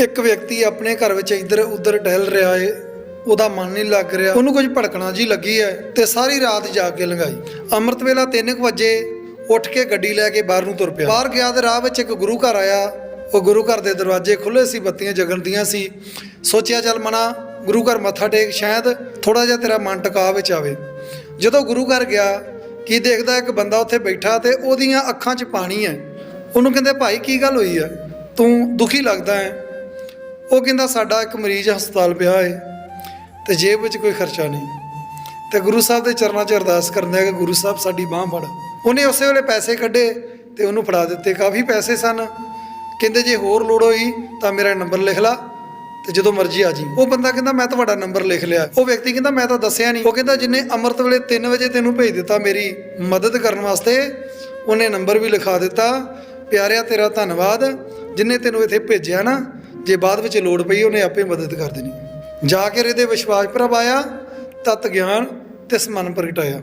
ਇੱਕ ਵਿਅਕਤੀ ਆਪਣੇ ਘਰ ਵਿੱਚ ਇੱਧਰ ਉੱਧਰ ਟਹਿਲ ਰਿਹਾ ਏ, ਉਹਦਾ ਮਨ ਨਹੀਂ ਲੱਗ ਰਿਹਾ। ਉਹਨੂੰ ਕੁਝ ਭੜਕਣਾ ਜੀ ਲੱਗੀ ਹੈ ਤੇ ਸਾਰੀ ਰਾਤ ਜਾਗ ਕੇ ਲੰਘਾਈ। ਅੰਮ੍ਰਿਤ ਵੇਲਾ 3 ਵਜੇ ਉੱਠ ਕੇ ਗੱਡੀ ਲੈ ਕੇ ਬਾਹਰ ਨੂੰ ਤੁਰ ਪਿਆ। ਬਾਹਰ ਗਿਆ ਤੇ ਰਾਹ ਵਿੱਚ ਇੱਕ ਗੁਰੂ ਘਰ ਆਇਆ। ਉਹ ਗੁਰੂ ਘਰ ਦੇ ਦਰਵਾਜ਼ੇ ਖੁੱਲੇ ਸੀ, ਬੱਤੀਆਂ ਜਗਣਦੀਆਂ ਸੀ। ਸੋਚਿਆ, ਚੱਲ ਮਨਾ, ਗੁਰੂ ਘਰ ਮੱਥਾ ਟੇਕ, ਸ਼ਾਇਦ ਥੋੜਾ ਜਿਹਾ ਤੇਰਾ ਮਨ ਟਿਕਾ ਵਿੱਚ ਆਵੇ। ਜਦੋਂ ਗੁਰੂ ਘਰ ਗਿਆ, ਕੀ ਦੇਖਦਾ ਇੱਕ ਬੰਦਾ ਉੱਥੇ ਬੈਠਾ ਤੇ ਉਹਦੀਆਂ ਅੱਖਾਂ 'ਚ ਪਾਣੀ ਹੈ। ਉਹਨੂੰ ਕਹਿੰਦੇ, ਭਾਈ, ਕੀ ਗੱਲ ਹੋਈ ਹੈ? ਤੂੰ ਦੁਖੀ ਲੱਗਦਾ ਹੈ? ਉਹ ਕਹਿੰਦਾ ਸਾਡਾ ਇੱਕ ਮਰੀਜ਼ ਹਸਪਤਾਲ ਪਿਆ ਹੈ ਤੇ ਜੇਬ ਵਿੱਚ ਕੋਈ ਖਰਚਾ ਨਹੀਂ। ਤੇ ਗੁਰੂ ਸਾਹਿਬ ਦੇ ਚਰਨਾਂ 'ਚ ਅਰਦਾਸ ਕਰਦੇ ਕਿ ਗੁਰੂ ਸਾਹਿਬ ਸਾਡੀ ਬਾਹ ਫੜ। ਉਹਨੇ ਉਸੇ ਵੇਲੇ ਪੈਸੇ ਕੱਢੇ ਤੇ ਉਹਨੂੰ ਫੜਾ ਦਿੱਤੇ। ਕਾਫੀ ਪੈਸੇ ਸਨ। ਕਹਿੰਦੇ ਜੇ ਹੋਰ ਲੋੜ ਹੋਈ ਤਾਂ ਮੇਰਾ ਨੰਬਰ ਲਿਖ ਲਾ ਤੇ ਜਦੋਂ ਮਰਜ਼ੀ ਆ ਜੀ। ਉਹ ਬੰਦਾ ਕਹਿੰਦਾ, ਮੈਂ ਤੁਹਾਡਾ ਨੰਬਰ ਲਿਖ ਲਿਆ। ਉਹ ਵਿਅਕਤੀ ਕਹਿੰਦਾ, ਮੈਂ ਤਾਂ ਦੱਸਿਆ ਨਹੀਂ। ਉਹ ਕਹਿੰਦਾ, ਜਿੰਨੇ ਅੰਮ੍ਰਿਤ ਵੇਲੇ 3 ਵਜੇ ਤੈਨੂੰ ਭੇਜ ਦਿੱਤਾ ਮੇਰੀ ਮਦਦ ਕਰਨ ਵਾਸਤੇ, ਉਹਨੇ ਨੰਬਰ ਵੀ ਲਿਖਾ ਦਿੱਤਾ। ਪਿਆਰਿਆ ਤੇਰਾ ਧੰਨਵਾਦ। ਜਿੰਨੇ ਤੈਨੂੰ ਇੱਥੇ ਭੇਜਿਆ ਨਾ ਜੇ ਬਾਅਦ ਵਿੱਚ ਲੋੜ ਪਈ ਉਹਨੇ ਆਪੇ ਮਦਦ ਕਰ ਦੇਣੀ। ਜਾ ਕੇ ਇਹਦੇ ਵਿਸ਼ਵਾਸ ਪ੍ਰਭ ਆਇਆ, ਤਤ ਗਿਆਨ ਤੇ ਸਮਨ ਪ੍ਰਗਟਾਇਆ।